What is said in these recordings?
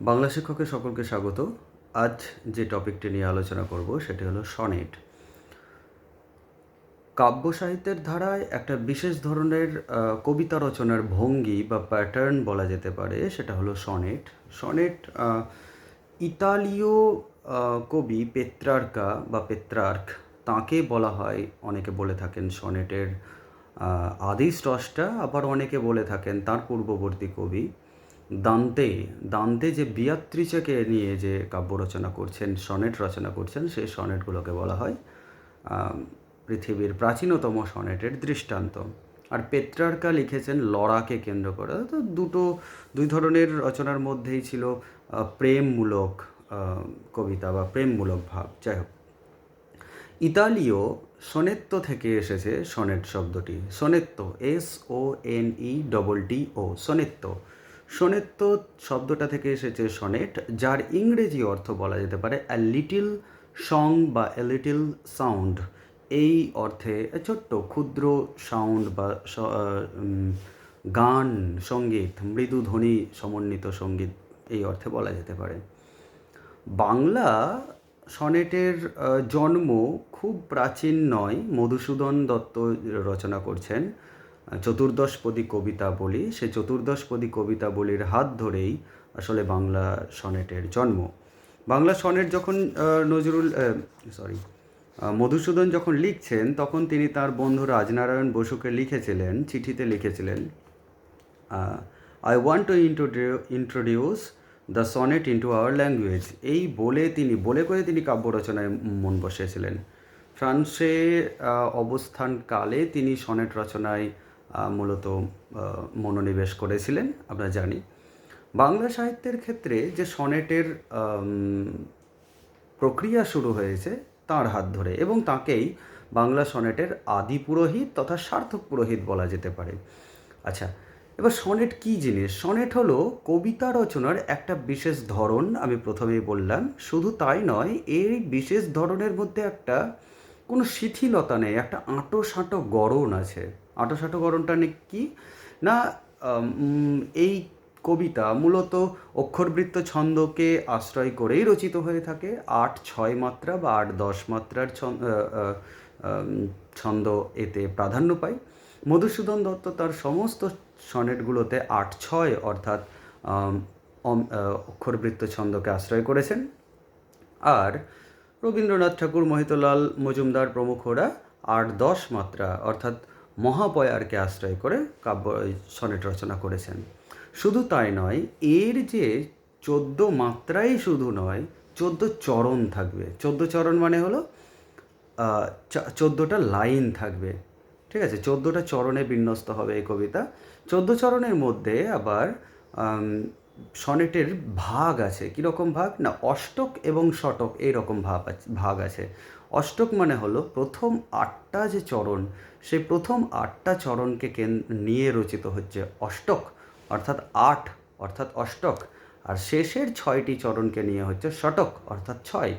বাংলা শিক্ষকের সকলকে স্বাগত। আজ যে টপিকটি নিয়ে আলোচনা করব সেটি হলো সনেট। কাব্য সাহিত্যের ধারায় একটা বিশেষ ধরনের কবিতা রচনার ভঙ্গি বা প্যাটার্ন বলা যেতে পারে, সেটা হলো সনেট। সনেট ইতালীয় কবি পেত্রার্কা বা পেত্রার্ক, তাকে বলা হয়, অনেকে বলে থাকেন সনেটের আদি স্রষ্টা আবার অনেকে বলে থাকেন তার পূর্ববর্তী কবি। দান্তে দান্তে যে বিয়াত্রিচাকে নিয়ে যে কাব্য রচনা করছেন, সনেট রচনা করছেন সেই সনেটগুলোকে বলা হয় পৃথিবীর প্রাচীনতম সনেটের দৃষ্টান্ত। আর পেট্রার্কা লিখেছেন লড়াকে কেন্দ্র করে। তো দুটো, দুই ধরনের রচনার মধ্যেই ছিল প্রেমমূলক কবিতা বা প্রেমমূলক ভাব। যাই হোক। ইতালীয় সনেত্তো থেকে এসেছে সনেট শব্দটি। সনেত্তো, S O N E double T O, সনেত্তো। সনেত্তো শব্দটা থেকে এসেছে সনেট, যার ইংরেজি অর্থ বলা যেতে পারে অ্যা লিটিল সং বা এ লিটিল সাউন্ড এই অর্থে ছোট্ট, ক্ষুদ্র সাউন্ড বা গান, সংগীত, মৃদু ধ্বনি সমন্বিত সংগীত এই অর্থে বলা যেতে পারে। বাংলা সনেটের জন্ম খুব প্রাচীন নয়, মধুসূদন দত্ত রচনা করছেন। চতুর্দশপদী কবিতা বলি সে চতুর্দশপদী কবিতা বলির হাত ধরেই আসলে বাংলা সনেটের জন্ম। বাংলা সনেট যখন নজরুল সরি মধুসূদন যখন লিখছেন, তখন তিনি তার বন্ধু রাজনারায়ণ বসুকে লিখেছিলেন, চিঠিতে লিখেছিলেন I want to introduce the sonnet into our language এই বলে তিনি, বলে করে তিনি কাব্য রচনায় মন বসেছিলেন ফ্রান্সে অবস্থানকালে তিনি সনেট রচনায় মূলত মনোনিবেশ করেছিলেন, আমরা জানি। বাংলা সাহিত্যের ক্ষেত্রে যে সনেটের প্রক্রিয়া শুরু হয়েছে, তার হাত ধরে এবং তাকেই বাংলা সনেটের আদি পুরোহিত তথা সার্থক পুরোহিত বলা যেতে পারে। আচ্ছা এবার সনেট কী জিনিস? সনেট হলো কবিতা রচনার একটা বিশেষ ধরন, আমি প্রথমেই বললাম। শুধু তাই নয় এই বিশেষ ধরনের মধ্যে একটা কোনো শিথিলতা নেই, একটা আঁটো সাঁটো গড়ন আছে। আঁটো সাঁটো গড়নটা কি? না এই কবিতা মূলত অক্ষরবৃত্ত ছন্দকে আশ্রয় করেই রচিত হয়ে থাকে। আট ছয় মাত্রা বা আট দশ মাত্রার ছন্দ এতে প্রাধান্য পায়। মধুসূদন দত্ত তার সমস্ত সনেটগুলোতে আট ছয় অর্থাৎ অক্ষরবৃত্ত ছন্দকে আশ্রয় করেছেন। আর রবীন্দ্রনাথ ঠাকুর, মহিতলাল মজুমদার প্রমুখরা আট দশ মাত্রা অর্থাৎ মহাপয়ারকে আশ্রয় করে কাব্য সনেট রচনা করেছেন। শুধু তাই নয়, এর যে চোদ্দ মাত্রাই শুধু নয়, চোদ্দ চরণ থাকবে। চোদ্দ চরণ মানে হলো চোদ্দোটা লাইন থাকবে। ঠিক আছে? চোদ্দোটা চরণে বিন্যস্ত হবে এই কবিতা। চোদ্দ চরণের মধ্যে আবার সনেটের ভাগ আছে। কীরকম ভাগ? না, অষ্টক এবং শতক এইরকম ভাব আছে, ভাগ আছে। অষ্টক মানে হলো প্রথম আটটা যে চরণ, সেই প্রথম আটটা চরণকে নিয়ে রচিত হচ্ছে অষ্টক, অর্থাৎ আট, অর্থাৎ অষ্টক, আর শেষের ছয়টি চরণকে নিয়ে হচ্ছে শতক অর্থাৎ ছয়।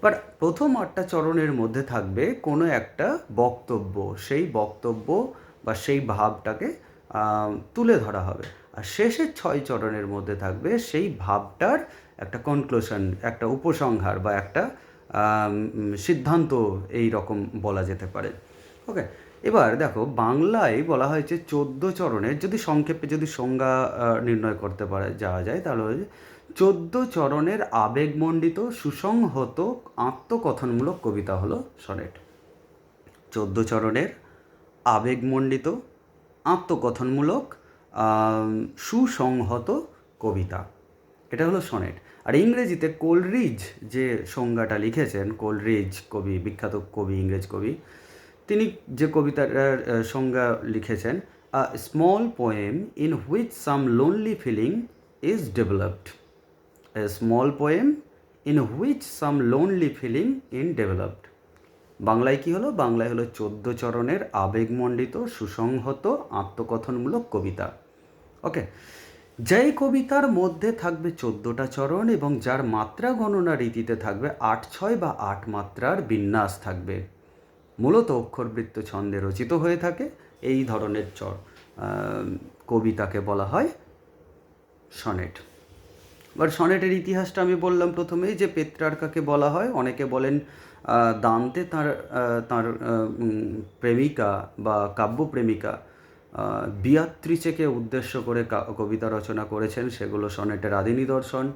এবার প্রথম আটটা চরণের মধ্যে থাকবে কোনো একটা বক্তব্য, সেই বক্তব্য বা সেই ভাবটাকে তুলে ধরা হবে। আর শেষের ছয় চরণের মধ্যে থাকবে সেই ভাবটার একটা কনক্লুশন একটা উপসংহার বা একটা সিদ্ধান্ত এই রকম বলা যেতে পারে। ওকে, এবার দেখো বাংলায় বলা হয়েছে চোদ্দ চরণের যদি সংক্ষেপে যদি সংজ্ঞা নির্ণয় করতে পারে, যাওয়া যায় তাহলে চোদ্দ চরণের আবেগমণ্ডিত, সুসংহত, আত্মকথনমূলক কবিতা হলো সনেট। চোদ্দ চরণের আবেগমণ্ডিত, আত্মকথনমূলক সুসংহত কবিতা। এটা হলো সনেট। আর ইংরেজিতে কোলরিজ যে সংজ্ঞাটা লিখেছেন কোলরিজ কবি, বিখ্যাত কবি, ইংরেজ কবি, তিনি যে কবিতার সংজ্ঞা লিখেছেন a small poem in which some lonely feeling is developed a small poem in which some lonely feeling in developed বাংলায় কি হলো? বাংলায় হলো চোদ্দ চরণের আবেগমণ্ডিত, সুসংহত, আত্মকথনমূলক কবিতা। ওকে যেই কবিতার মধ্যে থাকবে চোদ্দোটা চরণ এবং যার মাত্রা গণনা রীতিতে থাকবে আট ছয় বা আট মাত্রার বিন্যাস থাকবে। মূলত অক্ষরবৃত্ত ছন্দে রচিত হয়ে থাকে এই ধরনের চর কবিতাকে বলা হয় সনেট। এবার সনেটের ইতিহাসটা আমি বললাম প্রথমেই যে পেত্রার্কাকে বলা হয়। অনেকে বলেন দান্তে তার তার প্রেমিকা বা কাব্য প্রেমিকা আহ, বিয়াত্রিচেকে উদ্দেশ্য করে কবিতা রচনা করেছেন, সেগুলো সনেটের আদি নিদর্শন।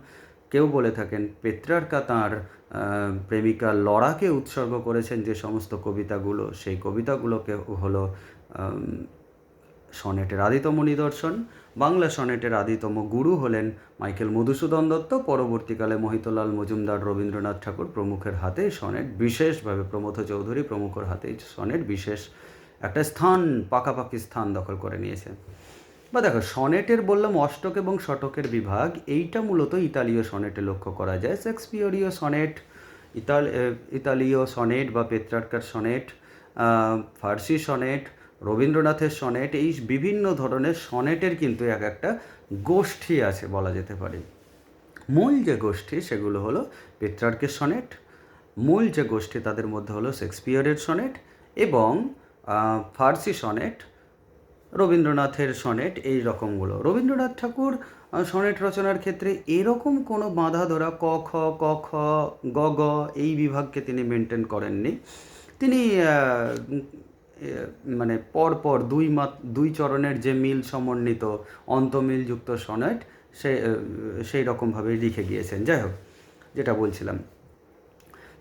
কেউ বলে থাকেন, পেত্রার্কা তাঁর প্রেমিকা লড়াকে উৎসর্গ করেছেন যে সমস্ত কবিতাগুলো, সেই কবিতাগুলোকে হলো সনেটের আদিতম নিদর্শন। বাংলা সনেটের আদিতম গুরু হলেন মাইকেল মধুসূদন দত্ত। পরবর্তীকালে মহিতলাল মজুমদার রবীন্দ্রনাথ ঠাকুর প্রমুখের হাতে সনেট বিশেষভাবে প্রমথ চৌধুরী প্রমুখের হাতে সনেট বিশেষ একটা স্থান, পাকাপাকি স্থান দখল করে নিয়েছে। বা দেখো, সনেটের বললাম অষ্টক এবং শতকের বিভাগ, এইটা মূলত ইতালীয় সনেটে লক্ষ্য করা যায়। শেক্সপিয়রীয় সনেট, ইতাল ইতালীয় সনেট বা পেত্রার্কার সনেট ফার্সি সনেট, রবীন্দ্রনাথের সনেট, এই বিভিন্ন ধরনের সনেটের কিন্তু এক একটা গোষ্ঠী আছে বলা যেতে পারে। মূল যে গোষ্ঠী সেগুলো হলো পেত্রার্কের সনেট, মূল যে গোষ্ঠী তাদের মধ্যে হলো শেক্সপিয়রের সনেট এবং ফার্সি সনেট, রবীন্দ্রনাথের সনেট, এই রকমগুলো। রবীন্দ্রনাথ ঠাকুর সনেট রচনার ক্ষেত্রে এরকম কোনো বাধা ধরা, ক, খ ক, খ, গ গ, এই বিভাগকে তিনি মেনটেন করেননি। তিনি মানে পর পর দুই মাত, দুই চরণের যে মিল সমন্বিত অন্তমিলযুক্ত সনেট, সে সেই রকমভাবে লিখে গিয়েছেন। যাই হোক, যেটা বলছিলাম।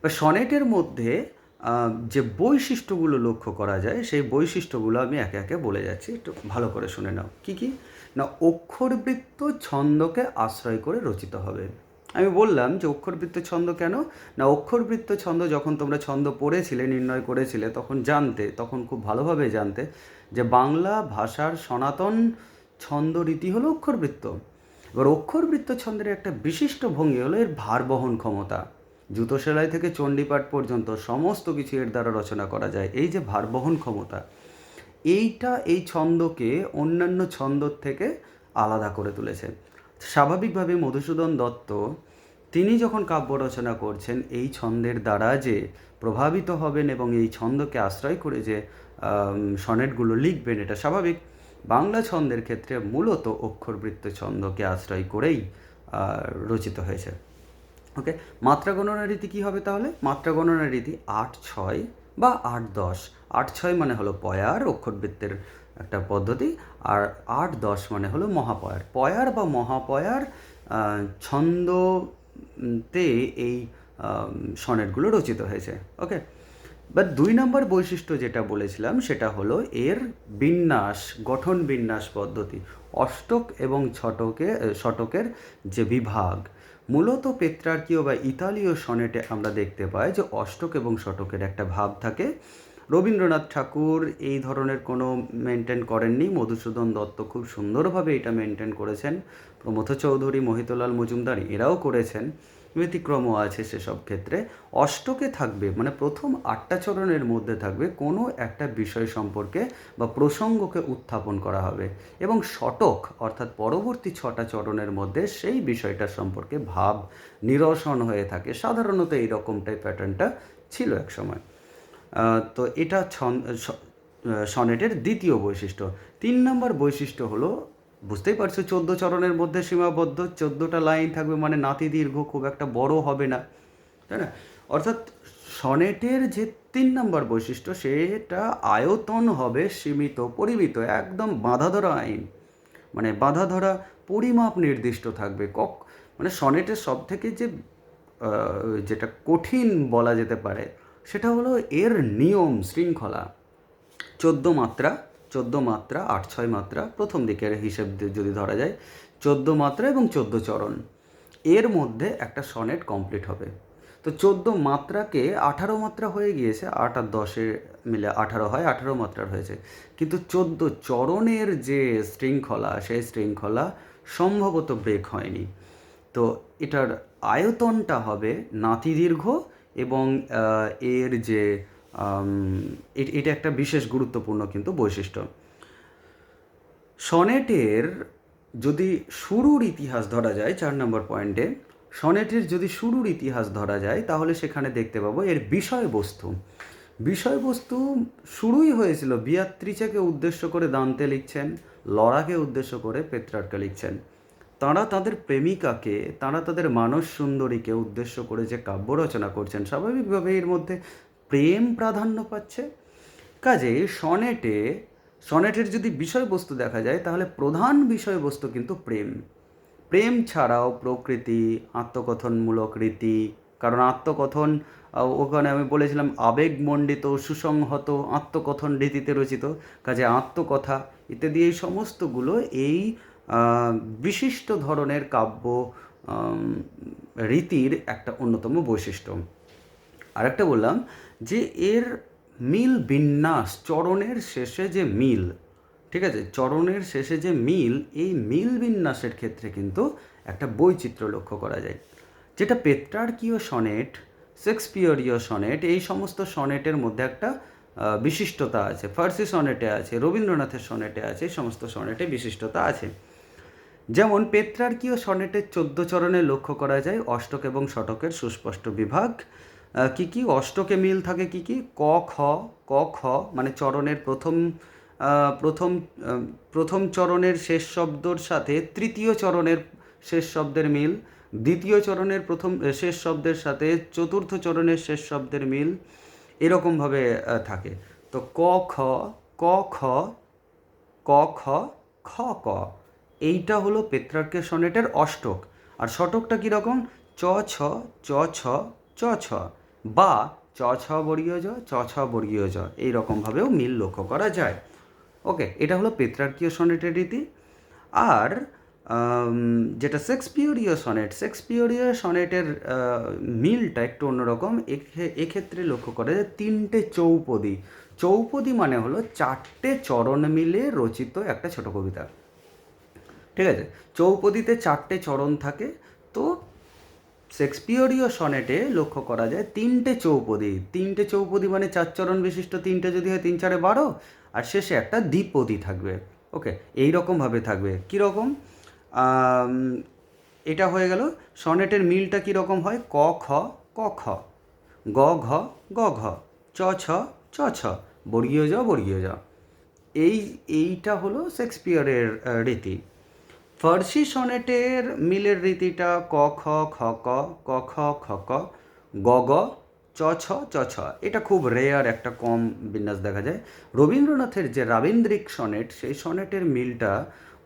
বা সনেটের মধ্যে যে বৈশিষ্ট্যগুলো লক্ষ্য করা যায়, সেই বৈশিষ্ট্যগুলো আমি একে একে বলে যাচ্ছি। একটু ভালো করে শুনে নাও। কি কি? না, অক্ষরবৃত্ত ছন্দকে আশ্রয় করে রচিত হবে। আমি বললাম যে অক্ষরবৃত্ত ছন্দ কেন? না, অক্ষরবৃত্ত ছন্দ যখন তোমরা ছন্দ পড়েছিলে, নির্ণয় করেছিলে, তখন জানতে, তখন খুব ভালোভাবে জানতে যে বাংলা ভাষার সনাতন ছন্দ রীতি হলো অক্ষরবৃত্ত। এবার অক্ষরবৃত্ত ছন্দের একটা বিশিষ্ট ভঙ্গি হলো এর ভার বহন ক্ষমতা। জুতো সেলাই থেকে চণ্ডীপাঠ পর্যন্ত সমস্ত কিছু এর দ্বারা রচনা করা যায়। এই যে ভারবহন ক্ষমতা, এইটা, এই ছন্দকে অন্যান্য ছন্দর থেকে আলাদা করে তুলেছে। স্বাভাবিকভাবে মধুসূদন দত্ত, তিনি যখন কাব্য রচনা করছেন, এই ছন্দের দ্বারা যে প্রভাবিত হবেন এবং এই ছন্দকে আশ্রয় করে যে সনেটগুলো লিখবেন, এটা স্বাভাবিক। বাংলা ছন্দের ক্ষেত্রে মূলত অক্ষরবৃত্ত ছন্দকে আশ্রয় করেই রচিত হয়েছে। ওকে মাত্রা গণনা রীতি কী হবে তাহলে? মাত্রা গণনা রীতি আট ছয় বা আট দশ। আট ছয় মানে হলো পয়ার, অক্ষরবৃত্তের একটা পদ্ধতি, আর আট দশ মানে হলো মহাপয়ার। পয়ার বা মহাপয়ার ছন্দতে এই সনেটগুলো রচিত হয়েছে। ওকে বাট দুই নম্বর বৈশিষ্ট্য যেটা বলেছিলাম, সেটা হলো এর বিন্যাস, গঠন বিন্যাস পদ্ধতি। অষ্টক এবং ছটকে শতকের যে বিভাগ মূলত পেত্রার্কীয় বা ইতালীয় সনেটে আমরা দেখতে পাই যে অষ্টক এবং শতকের একটা ভাব থাকে। রবীন্দ্রনাথ ঠাকুর এই ধরনের কোনো মেনটেন করেননি। মধুসূদন দত্ত খুব সুন্দরভাবে এটা মেনটেন করেছেন। প্রমথ চৌধুরী, মহিতলাল মজুমদার এরাও করেছেন। ব্যতিক্রমও আছে সেসব ক্ষেত্রে। অষ্টকে থাকবে মানে প্রথম আটটা চরণের মধ্যে থাকবে কোনো একটা বিষয় সম্পর্কে বা প্রসঙ্গকে উত্থাপন করা হবে এবং শতক অর্থাৎ পরবর্তী ছটা চরণের মধ্যে সেই বিষয়টা সম্পর্কে ভাব নিরসন হয়ে থাকে। সাধারণত এই রকমটাই প্যাটার্নটা ছিল এক সময়। তো এটা সনেটের দ্বিতীয় বৈশিষ্ট্য। তিন নম্বর বৈশিষ্ট্য হলো বুঝতেই পারছ, চোদ্দ চরণের মধ্যে সীমাবদ্ধ, চোদ্দোটা লাইন থাকবে মানে নাতি দীর্ঘ খুব একটা বড় হবে না, তাই না? অর্থাৎ সনেটের যে তিন নম্বর বৈশিষ্ট্য, সেটা আয়তন হবে সীমিত পরিমিত, একদম বাঁধা ধরা আইন। মানে বাঁধা ধরা পরিমাপ নির্দিষ্ট থাকবে। কক মানে সনেটের সব থেকে যে যেটা কঠিন বলা যেতে পারে, সেটা হলো এর নিয়ম শৃঙ্খলা। চোদ্দ মাত্রা চোদ্দ মাত্রা, আট ছয় মাত্রা, প্রথম দিকের হিসেব যদি ধরা যায়, চোদ্দ মাত্রা এবং চোদ্দ চরণ। এর মধ্যে একটা সনেট কমপ্লিট হবে। তো চোদ্দ মাত্রাকে আঠারো মাত্রা হয়ে গিয়েছে, আট আর দশে মিলে আঠারো হয়, আঠারো মাত্রার হয়েছে কিন্তু চোদ্দ চরণের যে শৃঙ্খলা, সেই শৃঙ্খলা সম্ভবত ব্রেক হয়নি। তো এটার আয়তনটা হবে নাতি দীর্ঘ এবং এর যে এটা একটা বিশেষ গুরুত্বপূর্ণ কিন্তু বৈশিষ্ট্য। সনেটের যদি শুরুর ইতিহাস ধরা যায় চার নম্বর পয়েন্টে, সনেটের যদি শুরুর ইতিহাস ধরা যায় তাহলে সেখানে দেখতে পাবো এর বিষয়বস্তু। বিষয়বস্তু শুরুই হয়েছিল বিয়াত্রিচাকে উদ্দেশ্য করে দান্তে লিখছেন লড়াকে উদ্দেশ্য করে পেত্রার্কা লিখছেন। তাঁরা তাদের প্রেমিকাকে, তাঁরা তাদের মানস সুন্দরীকে উদ্দেশ্য করে যে কাব্য রচনা করছেন স্বাভাবিকভাবে এর মধ্যে প্রেম প্রাধান্য পাচ্ছে। কাজে সনেটে, সনেটের যদি বিষয়বস্তু দেখা যায়, তাহলে প্রধান বিষয়বস্তু কিন্তু প্রেম। প্রেম ছাড়াও প্রকৃতি, আত্মকথনমূলক রীতি, কারণ আত্মকথন ওখানে আমি বলেছিলাম আবেগমণ্ডিত সুসংহত আত্মকথন রীতিতে রচিত। কাজে আত্মকথা ইত্যাদি এই সমস্তগুলো এই বিশিষ্ট ধরনের কাব্য রীতির একটা অন্যতম বৈশিষ্ট্য। আরেকটা বললাম যে এর মিল বিন্যাস, চরণের শেষে যে মিল, ঠিক আছে? চরণের শেষে যে মিল, এই মিল বিন্যাসের ক্ষেত্রে কিন্তু একটা বৈচিত্র্য লক্ষ্য করা যায়। যেটা পেত্রার্কীয় সনেট, শেক্সপিয়রীয় সনেট, এই সমস্ত সনেটের মধ্যে একটা বিশিষ্টতা আছে। ফার্সি সনেটে আছে, রবীন্দ্রনাথের সনেটে আছে, এই সমস্ত সনেটে বিশিষ্টতা আছে। যেমন পেত্রার্কীয় সনেটের চোদ্দ চরণে লক্ষ্য করা যায়, অষ্টক এবং শতকের সুস্পষ্ট বিভাগ। কি কি অষ্টকে মিল থাকে, কি কি? ক, খ ক, খ মানে চরণের প্রথম প্রথম প্রথম চরণের শেষ শব্দর সাথে তৃতীয় চরণের শেষ শব্দের মিল, দ্বিতীয় চরণের প্রথম শেষ শব্দের সাথে চতুর্থ চরণের শেষ শব্দের মিল এরকমভাবে থাকে। তো ক, খ ক খ ক, খ খ, ক, এইটা হলো পেত্রার্কের সনেটের অষ্টক। আর শতকটা কীরকম? চ, ছ চ ছ চ, ছ। বা চ, ছ বর্গীয় জ, চ, ছ বর্গীয় জ, এই এইরকমভাবেও মিল লক্ষ্য করা যায়। ওকে, এটা হলো পেত্রার্কীয় সনেটের রীতি। আর যেটা শেক্সপিয়রীয় সনেট, শেক্সপিয়রীয় সনেটের মিলটা একটু অন্যরকম। এক্ষে- এক্ষেত্রে লক্ষ্য করা যায় তিনটে চৌপদী। চৌপদী মানে হলো চারটে চরণ মিলে রচিত একটা ছোট কবিতা। ঠিক আছে? চৌপদীতে চারটে চরণ থাকে। তো শেক্সপিয়রীয় সনেটে লক্ষ্য করা যায় তিনটে চৌপদী। তিনটে চৌপদী মানে চার চরণ বিশিষ্ট, তিনটে যদি হয় তিন চারে বারো, আর শেষে একটা দ্বিপদী থাকবে। ওকে, এই রকমভাবে থাকবে। কীরকম? এটা হয়ে গেল, সনেটের মিলটা কীরকম হয়? ক, খ ক, খ। গ, ঘ গ, ঘ। চ, ছ চ, ছ। বর্গীয় জ বর্গীয় জ এই, এইটা হলো শেক্সপিয়ারের রীতি। ফার্সি সনেটের মিলের রীতিটা ক, খ খ, ক ক, খ খ ক গ গ, চ, ছ চ, ছ। এটা খুব রেয়ার একটা কম বিন্যাস দেখা যায়। রবীন্দ্রনাথের যে রাবীন্দ্রিক সনেট, সেই সনেটের মিলটা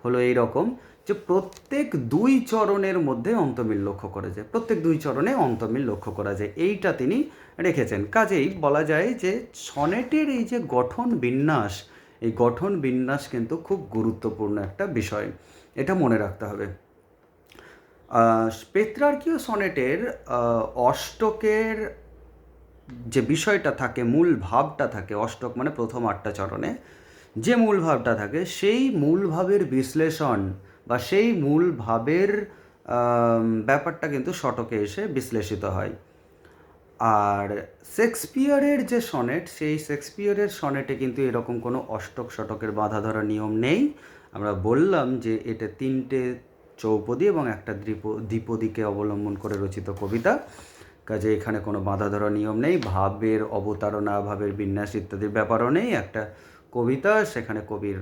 হলো এই রকম যে প্রত্যেক দুই চরণের মধ্যে অন্তমিল লক্ষ্য করা যায়। প্রত্যেক দুই চরণে অন্তমিল লক্ষ্য করা যায়। এইটা তিনি রেখেছেন। কাজেই বলা যায় যে সনেটের এই যে গঠন বিন্যাস, এই গঠন বিন্যাস কিন্তু খুব গুরুত্বপূর্ণ একটা বিষয়। এটা মনে রাখতে হবে। পেত্রার্কীয় সনেটের অষ্টকের যে বিষয়টা থাকে, মূল ভাবটা থাকে, অষ্টক মানে প্রথম আটটা চরণে, যে মূল ভাবটা থাকে, সেই মূল ভাবের বিশ্লেষণ বা সেই মূল ভাবের ব্যাপারটা কিন্তু শটকে এসে বিশ্লেষিত হয়। আর শেক্সপিয়ারের যে সনেট, সেই শেক্সপিয়ারের সনেটে কিন্তু এরকম কোনো অষ্টক শটকের বাঁধা ধরা নিয়ম নেই। আমরা বললাম যে এটা তিনটে চৌপদী এবং একটা দ্বিপ দ্বিপদীকে অবলম্বন করে রচিত কবিতা। কাজে এখানে কোনো বাঁধা ধরা নিয়ম নেই, ভাবের অবতারণা, ভাবের বিন্যাস ইত্যাদির ব্যাপারও নেই। একটা কবিতা, সেখানে কবির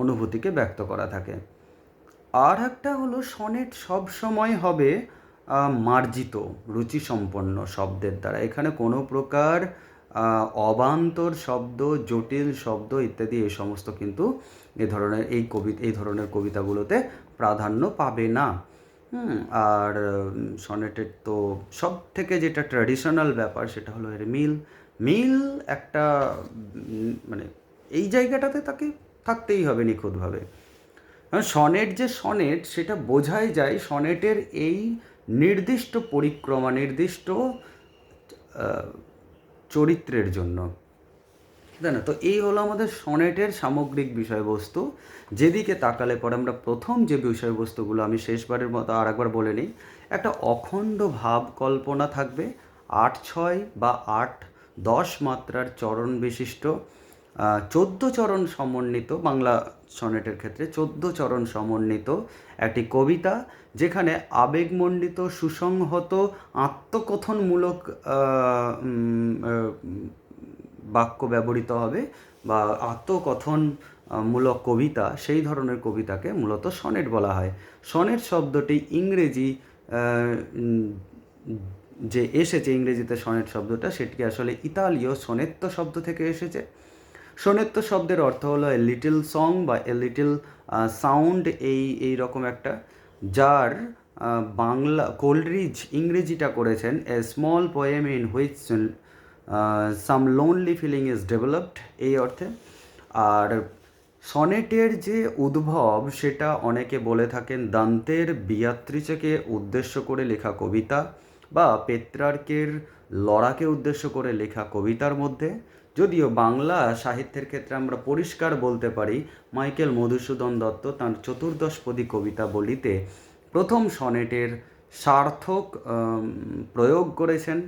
অনুভূতিকে ব্যক্ত করা থাকে। আর একটা হলো, সনেট সব সময় হবে মার্জিত, রুচিসম্পন্ন শব্দের দ্বারা। এখানে কোনো প্রকার অবান্তর শব্দ, জটিল শব্দ ইত্যাদি এই সমস্ত কিন্তু এ ধরনের এই কবি, এই ধরনের কবিতাগুলোতে প্রাধান্য পাবে না। আর সনেটের তো সব থেকে যেটা ট্র্যাডিশনাল ব্যাপার সেটা হলো এর মিল। মিল একটা মানে এই জায়গাটাতে তাকে থাকতেই হবে নিখুঁতভাবে। সনেট যে সনেট সেটা বোঝাই যায় সনেটের এই নির্দিষ্ট পরিক্রমা, নির্দিষ্ট চরিত্রের জন্য। তাই না? তো এই হলো আমাদের সনেটের সামগ্রিক বিষয়বস্তু। যেদিকে তাকালে পরে আমরা প্রথম যে বিষয়বস্তুগুলো আমি শেষবারের মতো আর একবার বলে নিই, একটা অখণ্ড ভাব কল্পনা থাকবে। আট ছয় বা আট দশ মাত্রার চরণ বিশিষ্ট চোদ্দ চরণ সমন্বিত, বাংলা সনেটের ক্ষেত্রে চোদ্দ চরণ সমন্বিত একটি কবিতা যেখানে আবেগমণ্ডিত, সুসংহত, আত্মকথনমূলক বাক্য ব্যবহৃত হবে বা আত্মকথন মূলক কবিতা, সেই ধরনের কবিতাকে মূলত সনেট বলা হয়। সনেট শব্দটি ইংরেজি যে এসেছে ইংরেজিতে সনেট শব্দটা সেটি আসলে ইতালীয় সোনেত্তো শব্দ থেকে এসেছে। সোনেত্তো শব্দের অর্থ হলো এ লিটল সং বা এ লিটল সাউন্ড এই এই রকম একটা, যার বাংলা কোলরিজ ইংরেজিটা করেছেন a small poem in which some lonely feeling is developed এই অর্থে। আর সনেটের যে উদ্ভব, সেটা অনেকে বলে থাকেন দান্তের বিয়াত্রিচেকে উদ্দেশ্য করে লেখা কবিতা বা পেত্রার্কের লড়াকে উদ্দেশ্য করে লেখা কবিতার মধ্যে। যদিও বাংলা সাহিত্যের ক্ষেত্রে আমরা পরিষ্কার বলতে পারি, মাইকেল মধুসূদন দত্ত তাঁর চতুর্দশপদী কবিতা বলিতে প্রথম সনেটের সার্থক প্রয়োগ করেছেন।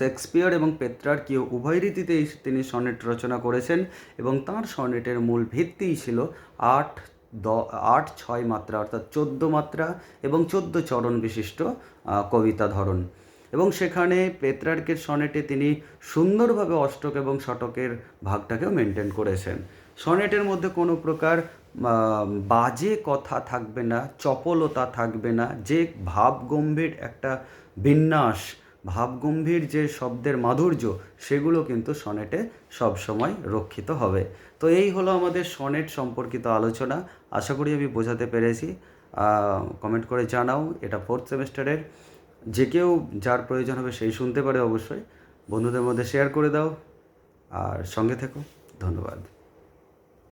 শেক্সপিয়ার এবং পেত্রার্কিও উভয় রীতিতেই তিনি সনেট রচনা করেছেন এবং তাঁর সনেটের মূল ভিত্তিই ছিল আট দ, আট ছয় মাত্রা অর্থাৎ চোদ্দ মাত্রা এবং চোদ্দ চরণ বিশিষ্ট কবিতা ধরন। এবং সেখানে পেত্রার্কের সনেটে তিনি সুন্দরভাবে অষ্টক এবং শতকের ভাগটাকেও মেনটেন করেছেন। সনেটের মধ্যে কোনো প্রকার বাজে কথা থাকবে না, চপলতা থাকবে না, যে ভাবগম্ভীর একটা বিন্যাস, ভাবগম্ভীর যে শব্দের মাধুর্য, সেগুলো কিন্তু সনেটে সবসময় রক্ষিত হবে। তো এই হলো আমাদের সনেট সম্পর্কিত আলোচনা। আশা করি আমি বোঝাতে পেরেছি। কমেন্ট করে জানাও, এটা ফোর্থ সেমিস্টারের যে কেউ যার প্রয়োজন হবে সেই শুনতে পারে অবশ্যই। বন্ধুদের মধ্যে শেয়ার করে দাও। আর সঙ্গে থেকো। ধন্যবাদ।